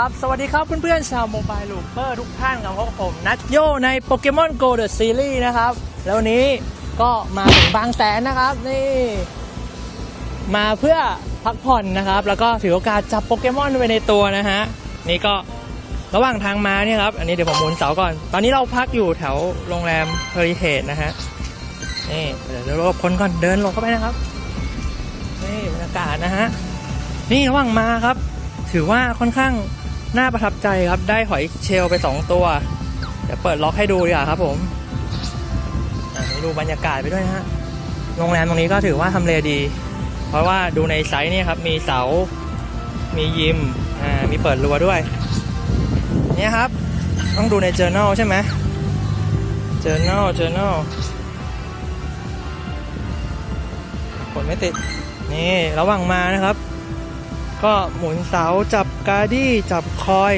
ครับ สวัสดีครับเพื่อนๆชาวโมบายลูเปอร์ทุกท่านกับพวกผมนัทโยในโปเกมอน Go The Series นะครับ แล้วนี้ก็มาถึงบางแสนนะครับนี่ มาเพื่อพักผ่อนนะครับ แล้วก็ถือโอกาสจับโปเกมอนไว้ในตัวนะฮะ นี่ก็ระหว่างทางมาเนี่ยครับ อันนี้เดี๋ยวผมหมุนเสาก่อน ตอนนี้เราพักอยู่แถวโรงแรมเฮอริเทจนะฮะ นี่เดี๋ยวเราคนก่อนเดินลบเข้าไปนะครับ นี่บรรยากาศนะฮะ นี่ระหว่างมาครับ ถือว่าค่อนข้าง น่าประทับใจครับได้หอยเชลไป 2 ตัว เดี๋ยวเปิดล็อกให้ดูดีกว่าครับผมดูบรรยากาศไปด้วยนะฮะโรงแรมตรงนี้ก็ถือว่าทำเลดี เพราะว่าดูในไซต์นี่ครับมีเสา มียิมอ่ามีเปิดรัวด้วยเนี่ยครับ ต้องดูใน journal ใช่ไหม journal journal กดไม่ติด นี่ระว่างมานะครับ ก็หมุนเสาจับการ์ดี้จับคอย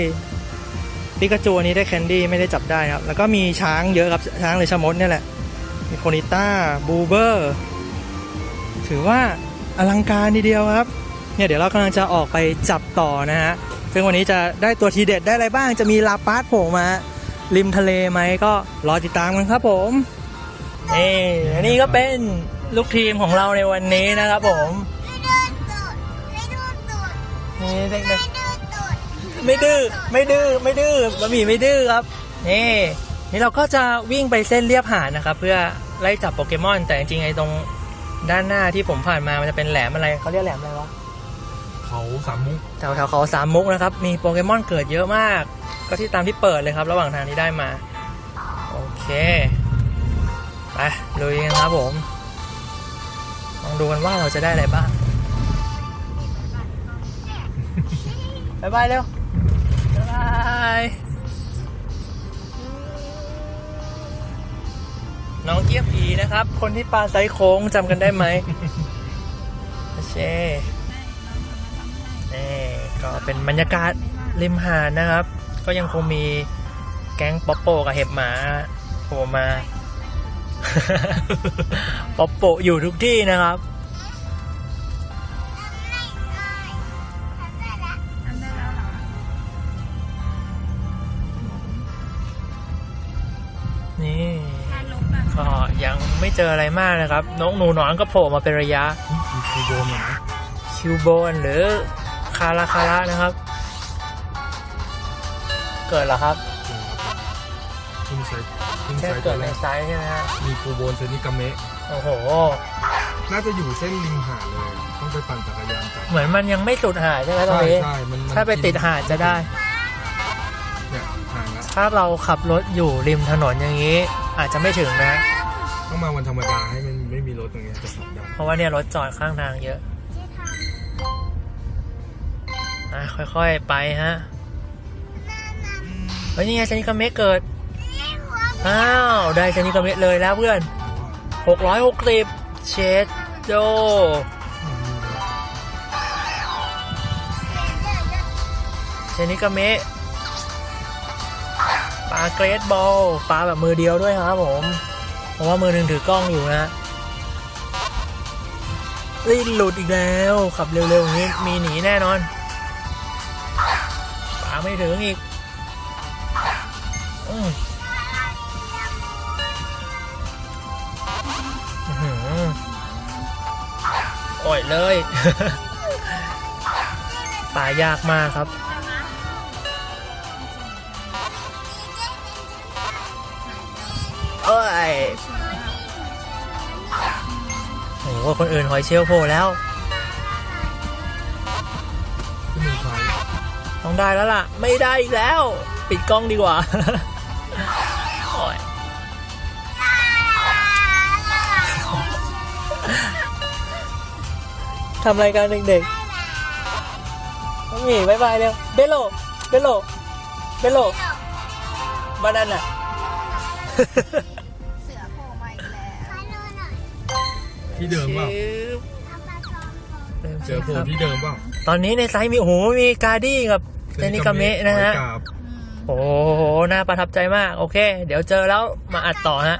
ปิกาจูอันนี้ได้แคนดี้ไม่ได้จับได้ครับ แล้วก็มีช้างเยอะครับช้างหรือชะมดเนี่ยแหละ มีโคนิต้าบูเบอร์ถือว่าอลังการทีเดียวครับ เนี่ยเดี๋ยวเรากำลังจะออกไปจับต่อนะฮะ ซึ่งวันนี้จะได้ตัวทีเด็ดได้อะไรบ้าง จะมีลาปาสโผล่มา ริมทะเลไหมก็รอติดตามกันครับผมนี่อันนี้ก็เป็นลูกทีมของเราในวันนี้นะครับผม นี่เด็กๆไม่ดื้อไม่ดื้อไม่ดื้อบะหมี่ไม่ดื้อครับนี่นี่เราก็จะวิ่งไปเส้นเรียบหาดนะครับ เพื่อไล่จับโปเกมอน แต่จริงๆไอ้ตรงด้านหน้าที่ผมผ่านมามันจะเป็นแหลมอะไรเขาเรียกแหลมอะไรวะเขาสามมุกแถวแถวเขาสามมุกนะครับมีโปเกมอนเกิดเยอะมาก ก็ที่ตามที่เปิดเลยครับ ระหว่างทางที่ได้มา โอเคไปลุยกันครับผมลองดูกันว่าเราจะได้อะไรบ้าง บายบายเร็วบายบายน้องเกียบผีนะครับ คนที่ปลาไซโค้งจำกันได้ไหมโอเคนี่ก็เป็นบรรยากาศริมหาดนะครับ ก็ยังคงมีแก๊งป๊อปโปกับเห็บหมาโผล่มา ป๊อปโปอยู่ทุกที่นะครับ เจออะไรมากนะครับนกหนูหนอนก็โผล่มาเป็นระยะมีคูโบนเหมือนนะคิวโบนหรือคาราคาระนะครับ เกิดเหรอครับเพิ่งใช้เพิ่งแค่ใช้ตัเกิวดแรในกไซส์ใช่ไหมฮะมีคูโบนเซนิกาเมะโอ้โห น่าจะอยู่เส้นริมหาดเลย ต้องไปปั่นจักรยานจับเหมือนมันยังไม่สุดหาดใช่ไหมตรงใช่นี้ ใช่มันมันถ้าไปติดหาดจะได้ เนี่ยห่างละถ้าเราขับรถอยู่ริมถนนอย่างนี้ อาจจะไม่ถึงนะ ต้องมาวันธรรมดาให้มันไม่มีรถตรงเนี้ยจะขับได้เพราะว่าเนี่ยรถจอดข้างทางเยอะอะค่อยๆไปฮะเฮ้ยนี่ไงชนิกาเมะเกิด อ้าว ได้ชนิกาเมะเลยแล้วเพื่อน660เชดโดเชนิกาเมะปลาเกรดบอลปลาแบบมือเดียวด้วยครับผม เพราะว่ามือหนึ่งถือกล้องอยู่นะลิ้นหลุดอีกแล้ว ขับเร็วๆอย่างนี้มีหนีแน่นอนปาไม่ถึงอีกอือ่อยเลยปลายากมากครับ อ้ยโอ้โหคนอื่นหอยเชลโผล่แล้ว ขึ้นหนึ่งไฟต้องได้แล้วล่ะ ไม่ได้อีกแล้ว ปิดกล้องดีกว่า โอ้ยทำรายการเด็กๆน้องหมีบายบายเร็วเบลโลเบลโลเบลโลบานาน่ะ ที่เดิมเปล่าเริ่มเจเช็อคโผล่ครับที่เดิมเปล่าตอนนี้ในไซต์มีโอ้โหมีการ์ดี้กับเจนิกาเมะนะฮะหอยกาบโอ้โห น่าประทับใจมาก โอเค เดี๋ยวเจอแล้วมาอัดต่อฮะ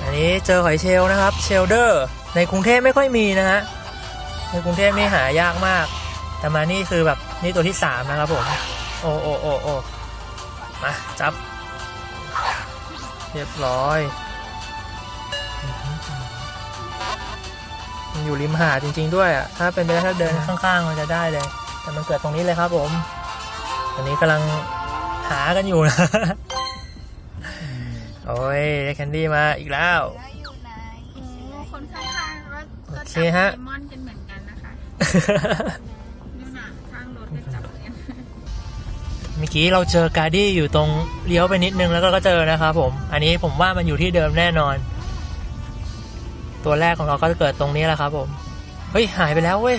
อันนี้เจอหอยเชลล์นะครับ เชลเดอร์ ในกรุงเทพไม่ค่อยมีนะฮะ ในกรุงเทพนี่หายากมาก แต่มานี่คือแบบนี่ตัวที่สามนะครับผม โอ้โอ้โอ้โอ้มาจับ เรียบร้อย อยู่ริมหาดจริง ๆ ด้วยอะถ้าเป็นไปได้ถ้าเดินข้างๆมันจะได้เลย แต่มันเกิดตรงนี้เลยครับผมตอนนี้กำลังหากันอยู่นะโอ้ยได้แคนดี้มาอีกแล้วแล้วอยู่ไหนโอ้คนข้างๆรถโอก็เคจับฮะโปเกมอนกันเหมือนกันนะคะนี่น่ะข้างรถก็จับเหมือนกันเมื่อกี้เราเจอการ์ดี้อยู่ตรงเลี้ยวไปนิดนึงแล้วก็ก็เจอนะครับผม อันนี้ผมว่ามันอยู่ที่เดิมแน่นอน ตัวแรกของเราก็จะเกิดตรงนี้แหละครับผม เฮ้ย หายไปแล้วเว้ย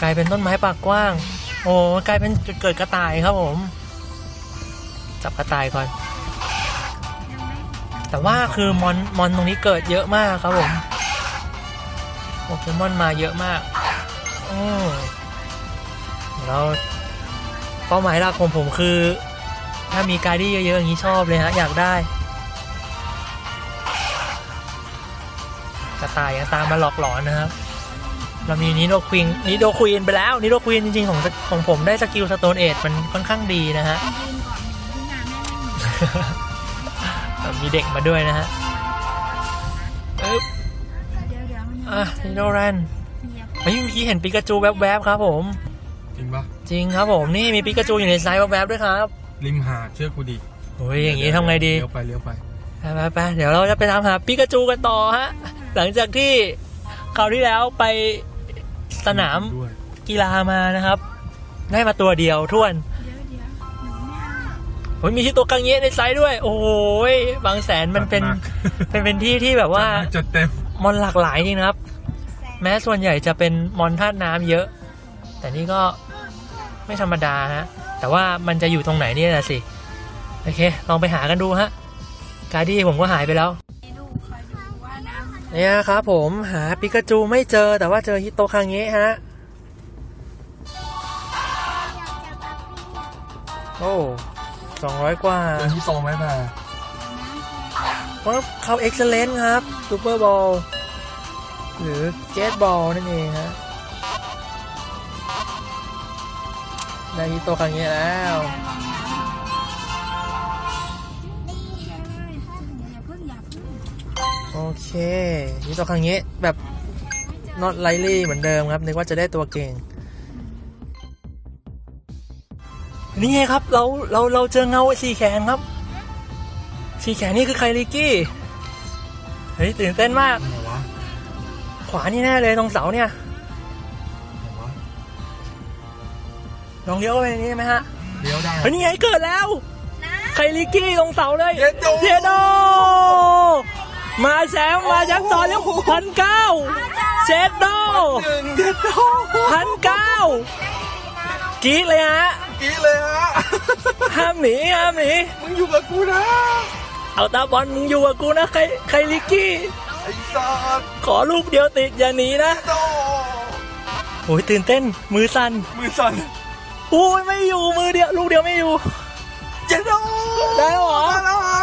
กลายเป็นต้นไม้ปากกว้าง โอ้กลายเป็นจุดเกิดกระต่ายครับผม จับกระต่ายก่อน แต่ว่าคือมอนมอนตรงนี้เกิดเยอะมากครับผมโปเกมอนมาเยอะมากอืมแล้วเป้าหมายหลักของผมคือ ถ้ามีการ์ดี้เยอะๆอย่างนี้ชอบเลยฮะอยากได้ กระต่ายยังตามมาหลอกหลอนนะครับ เรามีนิโดควีนนิโดควีนไปแล้วนิโดควีนจริงๆของของผมได้สกิลสโตนเอ e มันค่อนข้างดีนะฮะยืนก่อนหนึ่งที่งานแม่ไม่มีมีเด็กมาด้วยนะฮะอึ๊บเดี๋ยวเดี๋ยวมันยังอะไม่นิเจโดอรันเมียเฮ้ยเมื่อกี้เห็นปิกาจูแวบๆครับผม จริงปะจริงครับผมนี่มีปิกาจูอยู่ในไซส์แวบๆด้วยครับ ริมหาดเชื่อกูดิโอ้ยอย่างนี้ทำไงดี เลี้ยวไปเลี้ยวไปไปไปไปเดี๋ยวเราจะไปตามหาปิกาจูกันต่อฮะ หลังจากที่คราวที่แล้วไปสนามด้วยกีฬามานะครับ ได้มาตัวเดียวท้วนเดี๋ยวเดี๋ยวหนูไม่เอาโอ้ยมีที่ตัวกังเงี้ยในไซส์ด้วย โอ้ยบางแสนมันเป็นจัดหเป็นเป็นที่ที่แบบว่าจัดเต็มมอนหลากหลายจริงนะครับแม้ส่วนใหญ่จะเป็นมอนธาตุน้ำเยอะ แต่นี่ก็ไม่ธรรมดาฮะ แต่ว่ามันจะอยู่ตรงไหนเนี่ยนะสิ โอเค ลองไปหากันดูฮะ การ์ดี้ผมก็หายไปแล้วดูคอยดูว่าน้ำมันเนี่ยครับผมหาปิกาจูไม่เจอแต่ว่าเจอฮิโตคังเงะฮะ โอ้สองร้อยกว่าเจอที่โตไหมแพรเพราะเขาเอ็กซ์เลนครับซูเปอร์บอลหรือเกตบอลนั่นเองฮะ ได้ฮิโตคังเงะแล้วอย่าเพิ่งอย่าเพิ่งโอเคฮิโตคังเงะแบบ not likely เหมือนเดิมครับ นึกว่าจะได้ตัวเก่ง นี่ไงครับ เราเราเราเจอเงาสี่แขนครับ สี่แขนนี่คือใครลิกกี้ เฮ้ยตื่นเต้นมากไหนวะขวานี่แน่เลยตรงเสาเนี่ย ลองเลี้ยวเข้าไปในนี้ไหมฮะเลี้ยวได้เฮ้ยนี่ไงเกิดแล้วใครลิกกี้ตรงเสาเลยเย็ดโดเยโด มาแซมมายักษ์ต่อแล้วพันเก้าเจ็ดโดหนึ่งเย็ดโดพันเก้ากรีดเลยฮะกี้เลยฮะ ห้ามหนีห้ามหนี มึงอยู่กับกูนะ เอาตาบอลมึงอยู่กับกูนะใครใครลิกกี้ ไอ้สัสขอลูกเดียวติดอย่าหนีนะโตโอ้ยตื่นเต้น มือสั่น มือสั่นโอ้ยไม่อยู่มือเดียวลูกเดียวไม่อยู่เย็ดโดได้เหรอมาแล้วฮะ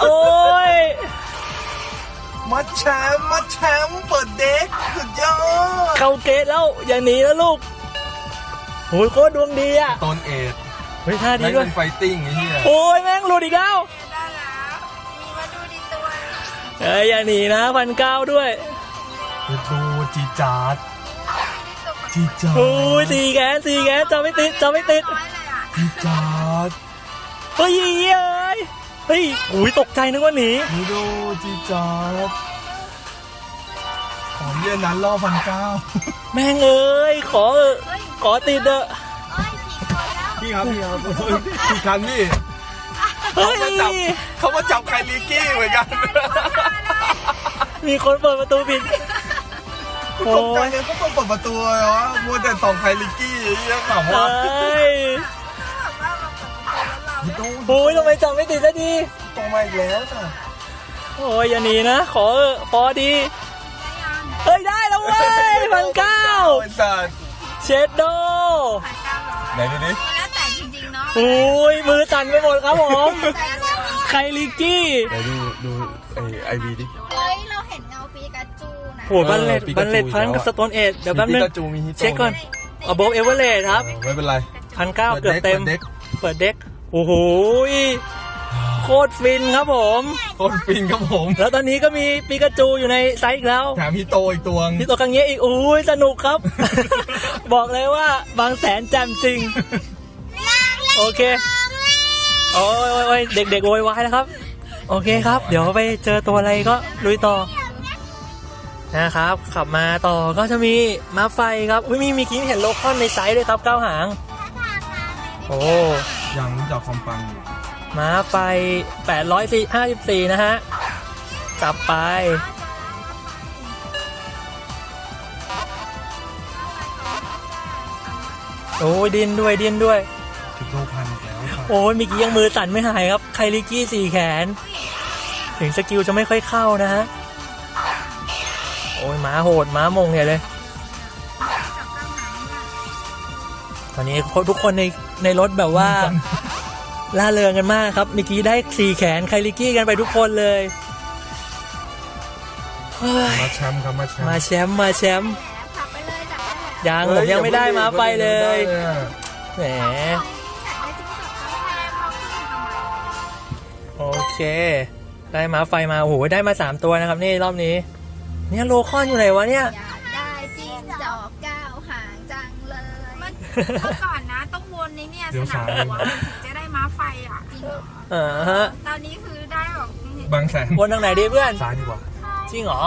โอ้ยมาแชมป์มาแชมป์เปิดเด็กสุดยอดเข้าเกตแล้วอย่าหนีนะลูกโอ้ยโคตรดวงดีอะตนเอ็ดเฮ้ยท่าดีแม่งด้วยเป็นไฟติ้งไอ้เหี้ยโอ้ยแม่งหลุดอีกแล้วได้แล้วมีมาดูดิตัวเอ้ยอย่าหนีนะพันเก้าด้วยเย็ดโดจีจาด จีจาดโอ้ยสี่แขนสี่แขนจะไม่ติดจะไม่ติดน้อยเลยอะจีจาดเฮ้ยเอ้ยเฮ้ยโอ้ยตกใจนึกว่าหนีนี่ดูจีจาดของเย็นนั้นล่อพันเก้าแม่งเอ้ยขอเถอะขอติดเถอะเอ้ยสี่คนแล้วพี่ครับพี่ครับพี่คันนี่เฮ้ยเขามาจับเขามาจับไคลิกี้เหมือนกัน มีคนเปิดประตูผิด กูตกใจเลยเขาต้องเปิดประตูเลยวะมัวแต่ส่องไคลิกี้ไอ้เหี้ยขำเอว่า้ยแบบว่าเราเปิดประตูแล้วเราพี่โต้โอ้ยทำไมจับไม่ติดสักทีตรงมาอีกแล้วจ้ะโอ้ยอย่าหนีนะ ขอเถอะพอดีได้ยังเฮ้ยได้แล้วเว้ยพันเก้าไอ้สัสเชดโดผ่านเก้าร้อยไหนดูดิแล้วแต่จริงๆเนาะโอ้ยมือสั่นไปหมดครับผมแต่เราใครลิกกี้ไหนดูดูไอไอวีดิ โหบันเลตเออบันเลตปิกาจูพันกับอีกแล้วอะสโตนเอ็ดเดี๋ยวแป๊บนึง มีปิกาจูมีฮิโตเช็คก่อน above average ครับเออไม่เป็นไรพันเก้าเกือบเต็มเด็กเปิดเด็ก โอ้โหยโคตรฟินครับผม โคตรฟินครับผม แล้วตอนนี้ก็มีปิกาจูอยู่ในไซส์อีกแล้วแถมฮิโตอีกตัวงที่ตัวกังเงี้ยอีกโอ้ยสนุกครับ บอกเลยว่าบางแสนแจมจริง โอเค โอ้ยโอ้ยโอ้ยเด็กๆโวยวายแล้วครับ โอเคครับ เดี๋ยวไปเจอตัวอะไรก็ลุยต่อ นะครับ ขับมาต่อก็จะมีม้าไฟครับอุ้ยมีมีกี้เห็นโลคอนในไซส์ด้วยครับเก้าหาง โอ้ยังรู้จักคอมปังอยู่ม้าไฟ854นะฮะ จับไป โอ้ยดินด้วยดินด้วยถึงโลพันอีกแล้วค่ะโอ้ยเมีกี้ยังมือสั่นไม่หายครับ ไคลิกี้สี่แขน ถึงสกิลจะไม่ค่อยเข้านะฮะ โอ้ยม้าโหดม้ามงใหญ่เลย ตอนนี้ทุกคนในในรถแบบว่าล่าเริงกันมากครับเมื่อกี้ได้สี่แขนไคลิกี้กันไปทุกคนเลยเฮ้ยมาแชมป์ครับมาแชมป์มาแชมป์มาแชมป์ขับไปเลยจับได้เลยยังผมยังไม่ได้มาไปเลยออแหมจับได้จิ้งจอกเขาแพงเราขึ้นทำไมโอเค ได้มาไฟมาโอ้โหได้มาสามตัวนะครับนี่รอบนี้ เนี่ยโลคอนอยู่ไหนวะเนี่ย อยากได้จิ้งจอกก้าวหางจังเลยเมื่อก่อนนะต้องวนในเนี่ยสนามหัวมันถึงจะได้ม้าไฟอะจริงเหรออ่าฮะตอนนี้คือได้แบบบางแสนวนทางไหนดีเพื่อน ซ้ายดีกว่า จริงเหรอ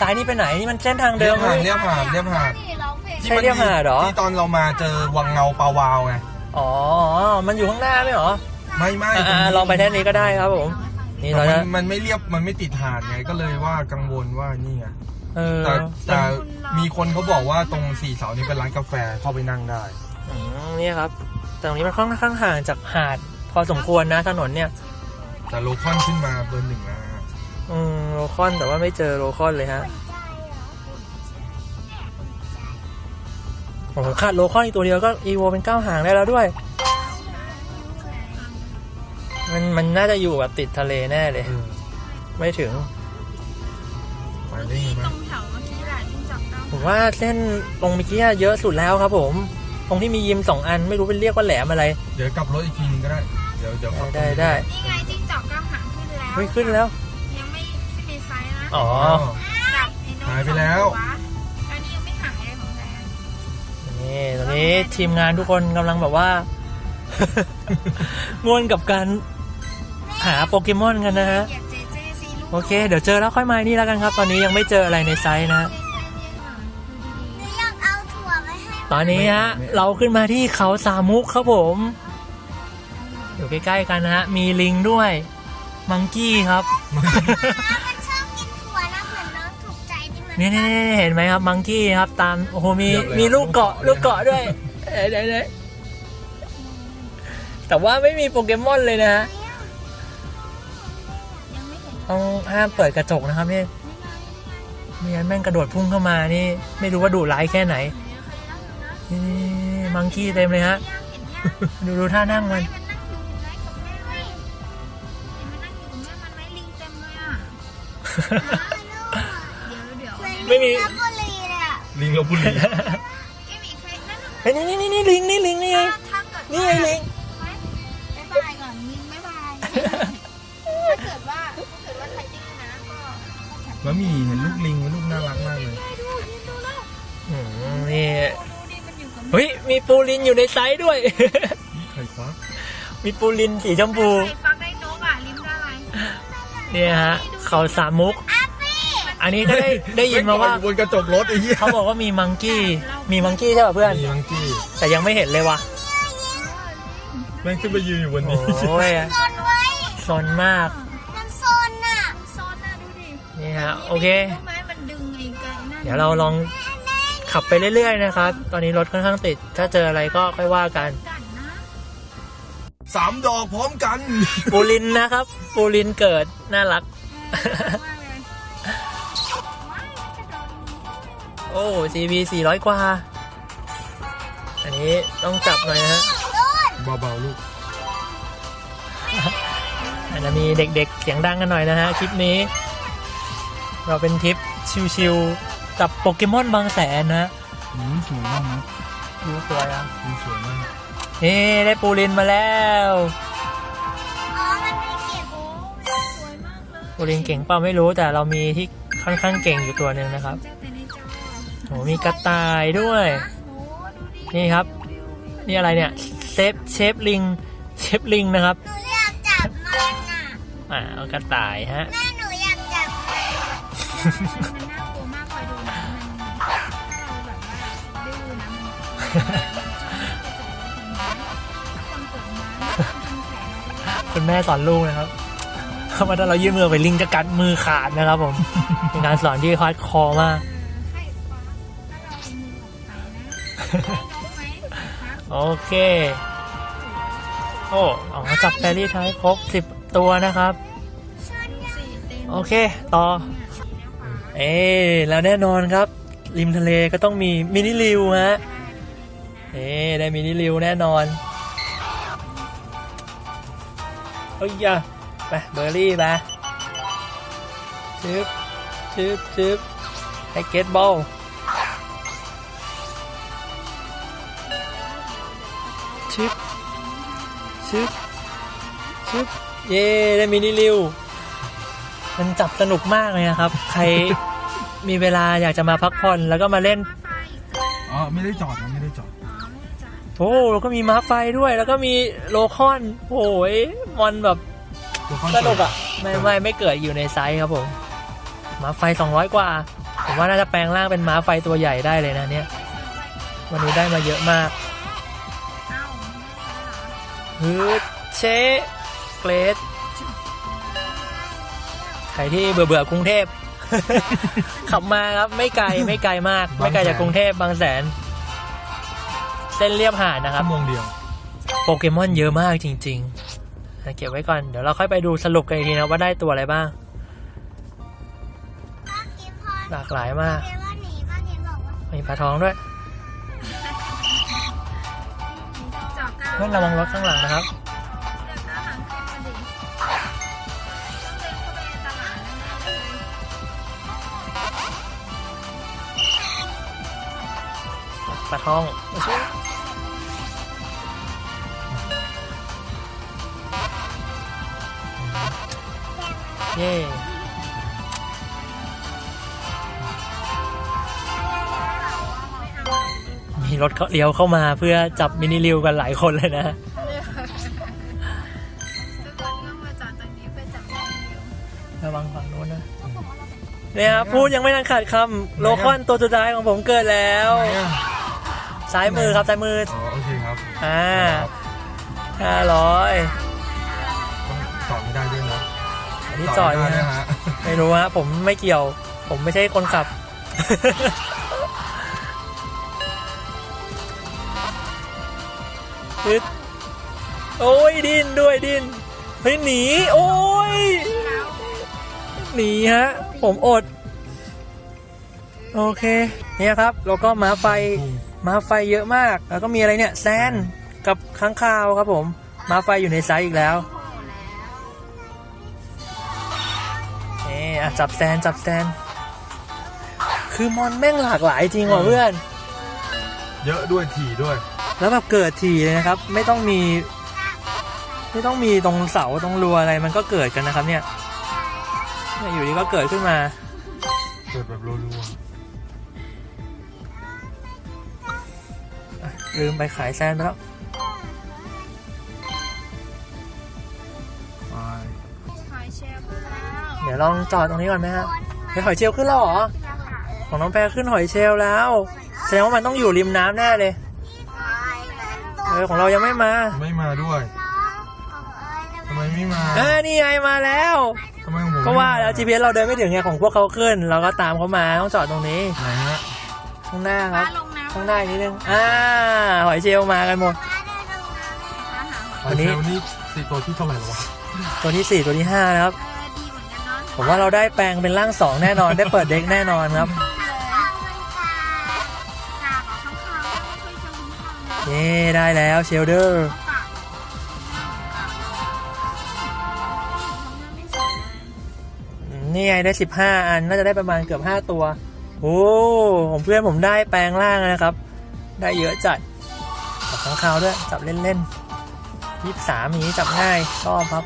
ซ้ายนี่ไปไหนนี่มันเส้นทางเดิมเรียบหาดเรียบหาดเรียบหาดนี่ร้องเพลงใช่เรียบหาดเหรอ ที่ตอนเรามาเจอวังเงาปลาวาวไง อ๋อ มันอยู่ข้างหน้าไม่เหรอ ไม่ไม่อ่าๆลองไปแท่นี้ก็ได้ครับผมนี่ แต่เรามัจะนมันไม่เรียบมันไม่ติดหาดไงก็เลยว่ากังวลว่านี่ไงเออแต่แต่มีคนเขาบอกว่าตรงสี่เสานี่เป็นร้านกาแฟเข้าไปนั่งได้ อืมเนี่ยครับ แต่ตรงนี้มันค่อนข้างห่างจากหาด พอสมควรนะถนนเนี่ย แต่โลคอนขึ้นมาเบอร์หนึ่งนะฮะอืมโลคอนแต่ว่าไม่เจอโลคอนเลยฮะโอ้โหขาดโลคอนอีกตัวเดียวก็อีโวเป็นเก้าหางได้แล้วด้วย มันมันน่าจะอยู่แบบติดทะเลแน่เลยเออไม่ถึงไปได้ไงตมั้รยงแถวเมื่อกี้แหละจิ้งจอกก้าวผมว่าเส้นตรงเมื่อกี้เยอะสุดแล้วครับ ผม ตรงที่มียิมสองอันไม่รู้เป็นเรียกว่าแหลมอะไร เดี๋ยวกลับรถอีกทีนึงก็ได้ เดี๋ยวเดี๋ยวขับได้ได้นี่ไงจิ้งจอกก้าวหางขึ้นแล้วเฮ้ยขึ้นแล้ว ยังไม่ขึ้นในไซส์นะอ๋ออ๋อกับไอ้นกหายไปแล้วสองตัอันนี้ยังไม่หายเลยของแทนนี่ตอนนี้ทีมงานทุกคนกำลังแบบว่าง่วนกับการ หาโปเกมอนกันนะฮะเหยียบเจเจซีลูกโอเค เดี๋ยวเจอแล้วค่อยมานี่แล้วกันครับ ตอนนี้ยังไม่เจออะไรในไซส์นะอยากเอาถั่วไว้ให้ตอนนี้ฮะเราขึ้นมาที่เขาสามมุกครับผม อยู่ใกล้ๆกันนะฮะ มีลิงด้วย มังกี้ครับมันชอบกินถั่วนะเหมือนน้องถูกใจที่มันนี่นี่เห็นไหมครับ มังกี้ครับ ตาม โอ้โห มีเยอะเลยมีลูกเกาะ ลูลูกกเกาะเกาะด้วยเอ้ยเดี๋ยวเดี๋ยวแต่ว่าไม่มีโปเกมอนเลยนะฮะยังไม่เห็น ต้องห้ามเปิดกระจกนะครับนี่ไม่งั้นแม่งกระโดดพุ่งเข้ามานี่ ไม่รู้ว่าดุร้ายแค่ไหน นี่มังกี้เต็มเลยฮะ ดูดูท่านั่งมันมันนั่งอยู่ไหนกับแม่ไหมมันนั่งอยู่กับแม่มันไหมลิงเต็มเลยอะเดี๋ยวเดี๋ยวไม่มีลพบุรีเลยอะลิงลบบุรีแกมีใครนั่นน่ะเฮ้ยนี่นี่นี่นี่ลิงนี่ลิงนี่ไงถ้าเกิดนี่ไงลิง แล้วมีเห็นลูกลิงลูกน่ารักมากเลยได้ดูดิดูแล้วอืมนี่ดูดิมันอยู่กับเฮ้ยมีปูลินอยู่ในไซส์ด้วยไข่ฟักมีปูลินสีชมพูใครฟักได้นกอะลิ้มได้อะไรเนี่ยฮะ เขาสามมุก อันนี้ก็ได้ได้ยินมาว่าไก่อบนกระจกรถไอ้เหี้ยเขาบอกว่ามีมังกี้ มีมังกี้ใช่ป่ะเพื่อน มีมังกี้ แต่ยังไม่เห็นเลยว่ะแม่งขึ้นไปยืนอยู่บนโอ้นี้ยโซนไว้ซนมาก ฮะโอเครู้ไหมมันดึงไอ้ไก่นั่นเดี๋ยวเราลองขับไปเรื่อยๆนะครับ ตอนนี้รถค่อนข้างติด ถ้าเจออะไรก็ค่อยว่ากันกันนะสามดอกพร้อมกัน ปูลินนะครับ ปูลินเกิดน่ารักมากเลยว้ายกระโดดโอ้ GB 400 กว่า อันนี้ต้องจับหน่อยนะฮะ เบาๆลูก อาจจะมีเด็กๆเสียงดังกันหน่อยนะฮะคลิปนี้ เราเป็นทริปชิวๆกับโปเกมอนบางแสนนะอืมสวยมากนะดูสวยอะดูสวยมากเฮ้ได้ปูลินมาแล้วอ๋อมันไม่เก็บโอ้สวยมากเลยปูลินเก่งเปล่าไม่รู้แต่เรามีที่ค่อนข้างเก่งอยู่ตัวหนึ่งนะครับเจ้าแต่ในจอโหมีกระต่ายด้วยโอ้ดูดินี่ครับ นี่อะไรเนี่ยเซฟเชฟลิงเชฟลิงนะครับหนูอยากจับมันอะอ่าเอากระต่ายฮะ มันน่ากลัวมากคอยดูนะมันถ้าเราแบบว่าดื้อนะมันคนเปิดมาทำแผลเราคุณแม่สอนลูกนะครับว่าถ้าเรายื่นมือไปลิงจะกัดมือขาดนะครับผม เป็นการสอนที่ฮาร์ดคอร์มากให้คว้าถ้าเราเอามือออกไปนะได้ไหมครับโอเค โอ้อ๋อจับแฟรี่ท้ายครบสิบตัวนะครับ สี่เต็ม โอเค ต่อ เอ๊แล้วแน่นอนครับ ริมทะเลก็ต้องมีมินิริวฮะเอ๊ได้มินิริวแน่นอนเอ้ยอย่าไปเบอร์รี่ไปชึบชึบชึบให้เกตบอลชึบชึบชึบเย้ได้มินิริว มันจับสนุกมากเลยนะครับ ใครมีเวลาอยากจะมาพักผ่อนแล้วก็มาเล่นมาไฟอีกตัวอ๋อไม่ได้จอดนะไม่ได้จอดอ๋อไม่ได้จ่ายโอ้แล้วก็มีม้าไฟด้วย แล้วก็มีโลคอนโอ้ยมันแบบตัวเขาสนุกอะไม่ไม่ไม่เกิดอยู่ในไซส์ครับผมม้าไฟ 200 กว่า ผมว่าน่าจะแปลงร่างเป็นม้าไฟตัวใหญ่ได้เลยนะเนี่ย วันนี้ได้มาเยอะมากเอ้าไม่ได้เหรอฮึดเชเกรด ใครที่เบื่อเบื่อกรุงเทพ ขับมาครับไม่ไกลไม่ไกลมาก ไม่ไกลจากกรุงเทพบางแสน เส้นเรียบหาดนะครับ ชั่วโมงเดียว โปเกมอนเยอะมากจริงๆ เก็บไว้ก่อน เดี๋ยวเราค่อยไปดูสรุปกันอีกทีนะว่าได้ตัวอะไรบ้าง หลากหลายมากมีปลาทองด้วยจอกเก้าเพื่อนระวังรถข้างหลังนะครับ ปลาทองเย้มีรถเขาเลี้ยวเข้ามาเพื่อจับมินิริวกันหลายคนเลยนะทุกคนก็มาจอดตรงนี้เพื่อจับได้เร็วระวังฝั่งนู้นนะเนี่ยครับพูดยังไม่ทันขาดคำโลคอนตัวสุดท้ายของผมเกิดแล้วไหนอะ ซ้ายมือครับซ้ายมืออ๋อโอเคครับอ่าห้าร้อย ต้องจอดไม่ได้ด้วยนะอันนี้จอดไม่นะได้นะฮะ ไม่รู้ฮะผมไม่เกี่ยว ผมไม่ใช่คนขับ ปึ๊ดโอ้ยดินด้วยดินเฮ้ยหนี โอ้ยหนีฮะ ผมอด โอเค เนี่ยครับแล้วก็ม้าไฟ ม้าไฟเยอะมาก แล้วก็มีอะไรเนี่ยแซนกับค้างคาวครับผมม้าไฟอยู่ในไซส์อีกแล้วเอ๊ะอะจับแซนจับแซน คือมอนแม่งหลากหลายจริงว่ะเพื่อน เยอะด้วยถี่ด้วย แล้วแบบเกิดทีเลยนะครับ ไม่ต้องมี ไม่ต้องมีตรงเสาตรงรั้วอะไรมันก็เกิดกันนะครับเนี่ยเนี่ย อยู่ดีก็เกิดขึ้นมา เกิดแบบรัวอ่ ลืมไปขายแซนไปแล้วๆไปหอยเชลล์ขึ้นแล้วเดี๋ยวลองจอดตรงนี้ก่อนไหมฮะไปหอยเชลล์ขึ้นแล้วเหรอ ของน้องแพรขึ้นหอยเชลล์แล้ว แสดงว่ามันต้องอยู่ริมน้ำแน่เลยเออของเรายังไม่มา ไม่มาด้วยทำไมไม่มาอ่านี่ไงมาแล้วทำไมของผมก็ว่าแล้ว GPS เราเดินไม่ถึงไงของพวกเขาขึ้น เราก็ตามเขามาต้องจอดตรงนี้ไหนฮะข้างหน้าคป้ารับลงน้ำ ข้างหน้าอีกนิดนึงอ่าหอยเชลล์มากันหมดป้าหาหอยวันนี้เซลนี่สี่ตัวที่เท่าไหร่แล้ววะตัวที่สี่ตัวที่ห้านะครับเออดีเหมือนกันเนาะผมว่าเราได้แปลงเป็นร่างสองแน่นอน ได้เปิดเด็กแน่นอนครับกาบเหรอข้างคาวไม่เคยเจอข้างคาวเลยเย้ได้แล้วเชลเดอร์กาบกาบทำหน้าไม่สวยเลยนี่ไงได้สิบห้าอัน น่าจะได้ประมาณเกือบห้าตัว โอ้ของเพื่อนผมได้แปลงร่างนะครับ ได้เยอะจัดจับข้างคาวด้วย จับเล่นๆยี่สามอย่างนี้จับง่าย ชอบครับ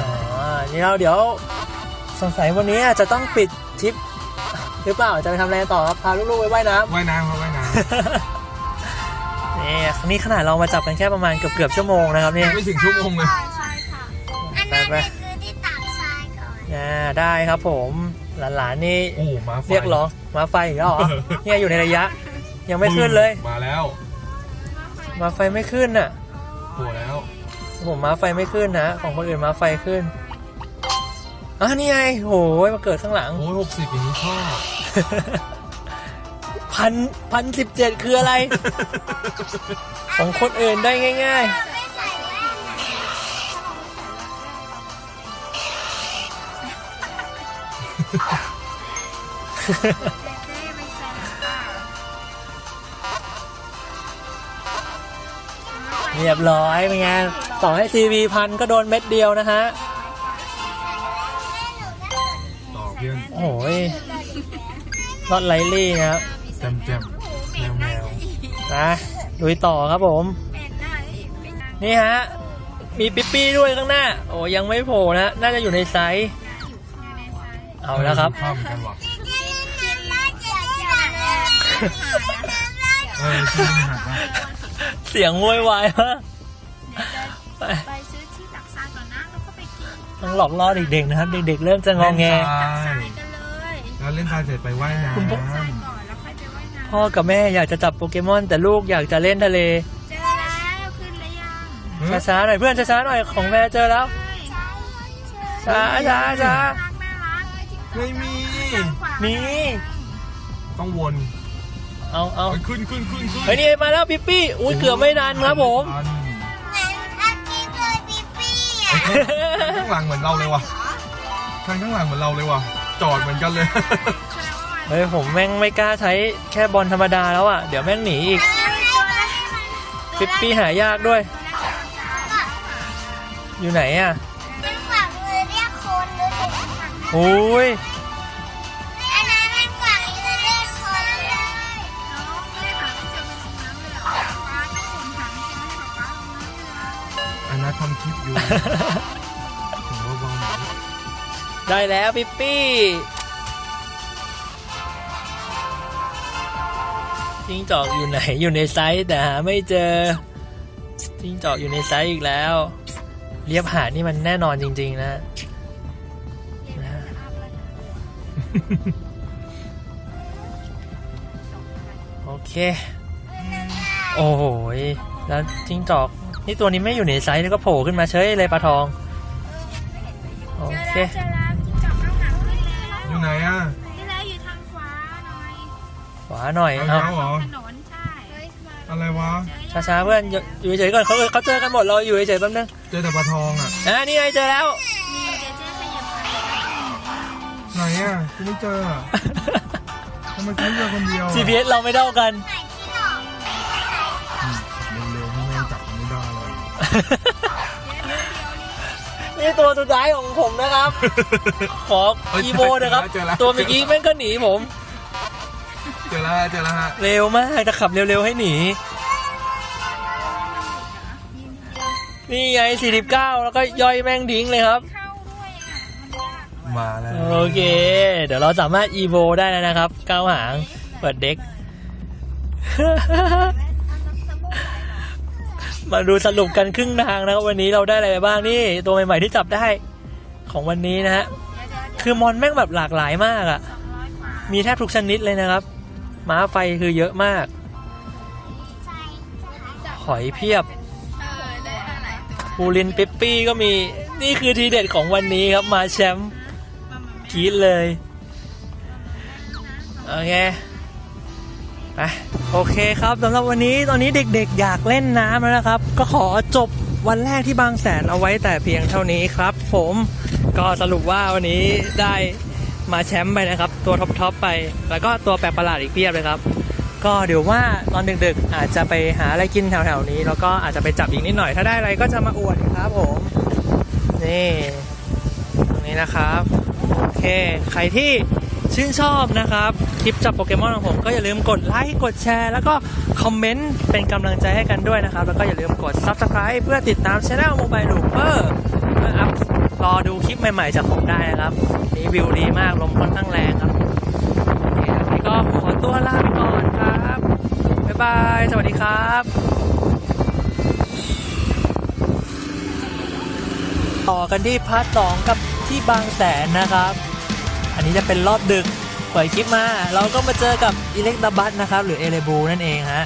อ๋อ นี่เราเดี๋ยวสงสัยวันนี้อาจจะต้องปิดทริปหรือเปล่า จะไปทำอะไรต่อครับ พาลูกๆไปว่ายน้ำว่ายน้ำครับว่ายน้นี่นี่ขนาดเรามาจับกันแค่ประมาณเกือบเกือบๆชั่วโมงนะครับเนี่ยำไม่ถึงชั่วโมงเลย ได้ครับผมหลานๆนี่โอ้มาไฟเรียกร้องมาไฟอีกแล้วเหรอเนี่ยอยู่ในระยะ ยังไม่ขึ้นเลย มาแล้วมาไฟไม่ขึ้นน่ะโผล่แล้วผมมาไฟไม่ขึ้นนะของคนอื่นมาไฟขึ้นอะนี่ไงโหยมาเกิดข้างหลังโอ้ยหกสิบอย่างนี้ชอบพันพันสิบเจ็ดคืออะไร ของคนอื่นได้ง่ายไเต้ไม่ใส่ค่ะๆเรียบร้อยเป็นไงต่อให้ซีวีพันก็โดนเม็ดเดียวนะฮะต่อเพื่อนโอ้ยรอดไลลี่นะครับแจมแจมแมวแมวนะลุยต่อครับผมเป็นหน้าที่เป็นหน้านี่ฮะ มีปิ๊ปปี้ด้วยข้างหน้า โอ้ยังไม่โผล่นะ น่าจะอยู่ในไซส์อยู่ในไซส์ เอาแล้วครับชอบเหมือนกันว่ะกินแล้วจะจะหาเออชื่อมันหักนะเสียงโวยวายมากไปไปซื้อที่ตักทรายก่อนนะแล้วก็ไปกินต้องหลอกล่อเด็กๆนะครับ เด็กๆเริ่มจะงองแงเล่นททรารายยกันเลยแล้วเล่นทรายเสร็จไปว่ายน้คุณพ่อทรายก่อนแล้วค่อยไปว่ายน้ำพ่อกับแม่อยากจะจับโปเกมอน แต่ลูกอยากจะเล่นทะเลเจอแล้วขึ้นหรือยังำช้าๆหน่อยเพื่อนช้าๆหน่อยของแม่เจอแล้วช้าช้าช้าน่ารักน่ารัก ไม่มี มี ต้องวน เอาเอาไปขึ้นขึ้นขึ้นขึ้นเฮ้ยนี่มาแล้วปิ๊ปปี้ อุ้ยเกือบไม่ทันครับผมทันอันนี้เลยปีปี้อะข้างหลังเหมือนเราเลยว่ะข้างข้างหลังเหมือนเราเลยว่ะ จอดเหมือนกันเลยเฮ้ยผมแม่งไม่กล้าใช้แค่บอลธรรมดาแล้วอะ เดี๋ยวแม่งหนีอีกปิ๊ปปี้หายากด้วย อยู่ไหนอะ โอ้ยอันนั้นเป็นฝั่งมือเรียกคนเลยน้องไม่หาไม่เจอมันลงน้ำเลยเหรอป้าต้องขุนหาไม่เจอให้ป๊าป๊าลงน้ำเลยอันนั้นทำคลิปอยู่ถึงว่าบางหมูได้แล้วปิ๊ปปี้จิ้งจอกอยู่ไหนอยู่ในไซส์แต่หาไม่เจอจิ้งจอกอยู่ในไซส์อีกแล้ว เรียบหาดนี่มันแน่นอนจริง ๆ นะนะ โอเค โอ้โหยแล้วจิ้งจอก นี่ตัวนี้ไม่อยู่ในไซส์แล้วก็โผล่ขึ้นมาเฉยเลยปลาทอง โอเจอเคแล้วเจอแล้วจิ้งจอกข้างหลังขึ้นแล้วอยู่ไหนอะนี่แล้วอยู่ทางขวาหน่อยขวาหน่อยเอาเอาแล้วเหรอ ถนนใช่อะไรวะ ช้าๆเพื่อนอยู่อยู่เฉยๆก่อนเขาเขาเจอกันหมดเราอยู่เฉยๆแป๊บนึงเจอแต่ปลาทองอะ อะนี่ไงเจอแล้วมีเจเจ๊ขยับ ไปไหนอะกูไม่เจออะทำไมกูเจอคนเดียวอะ GPS เราไม่เท่ากันไหนที่หลอกอืมเร็วๆให้แม่งจับมันไม่ได้เลยนี่ตัวสุดท้ายของผมนะครับ ขอเอ้ยอีโมนะครับเจอแล้วตัวเมื่อกี้แม่งก็หนีผม เจอแล้วเจอแล้วฮะเร็วมากจะขับเร็วๆให้หนี นี่ไง49 แล้วก็ย่อยแม่งทิ้งเลยครับเข้าด้วยอะ มันยากมาแล้ว โอเค เดี๋ยวเราสามารถอีโวได้แล้วนะครับก้าวหาง เปิดเด็ก มาดูสรุปกันครึ่งทางนะครับ วันนี้เราได้อะไรไปบ้างนี่ ตัวใหม่ ๆ ที่จับได้ของวันนี้นะฮะเดี๋ยวเดี๋ยวเดี๋ยวคือมอนแม่งแบบหลากหลายมากอะ่ะสองร้อยกว่ามีแทบทุกชนิดเลยนะครับ ม้าไฟคือเยอะมาก หอยเพียบเออได้อะไรตัวปูลินปิปปี้ก็มี นี่คือทีเด็ดของวันนี้ครับมาแชมป์ ประมาณกรีดเลย โอเค ไป โอเคครับสำหรับวันนี้ตอนนี้เด็กๆ อยากเล่นน้ำแล้วนะครับ ก็ขอจบวันแรกที่บางแสนเอาไว้แต่เพียงเท่านี้ครับ ผมก็สรุปว่าวันนี้ได้มาแชมป์ไปนะครับ ตัวท็อปๆไป แล้วก็ตัวแปลกประหลาดอีกเพียบเลยครับ ก็เดี๋ยวว่าตอนดึกๆ อาจจะไปหาอะไรกินแถวๆนี้ แล้วก็อาจจะไปจับอีกนิดหน่อยถ้าได้อะไรก็จะมาอวดครับผม นี่ ตรงนี้นะครับ เค ใครที่ชื่นชอบนะครับ คลิปจับโปเกมอนของผมก็อย่าลืมกดไลค์กดแชร์ แล้วก็คอมเมนต์เป็นกำลังใจให้กันด้วยนะครับ แล้วก็อย่าลืมกด Subscribe เพื่อติดตามช anel Mobile Looper เพื่ออัพรอดูคลิปใหม่ๆจากผมได้นะครับนี่วิวดีมากลมค่อนข้างแรงครับโอเคนี้ก็ขอตัวลาไปก่อนครับ บ๊ายบาย สวัสดีครับต่อกันที่พาร์ทสองกับที่บางแสนนะครับ อันนี้จะเป็นรอบดึกปล่อยคลิปมา เราก็มาเจอกับอิเล็กตาบัสนะครับ หรือเอเลบูนั่นเองฮะ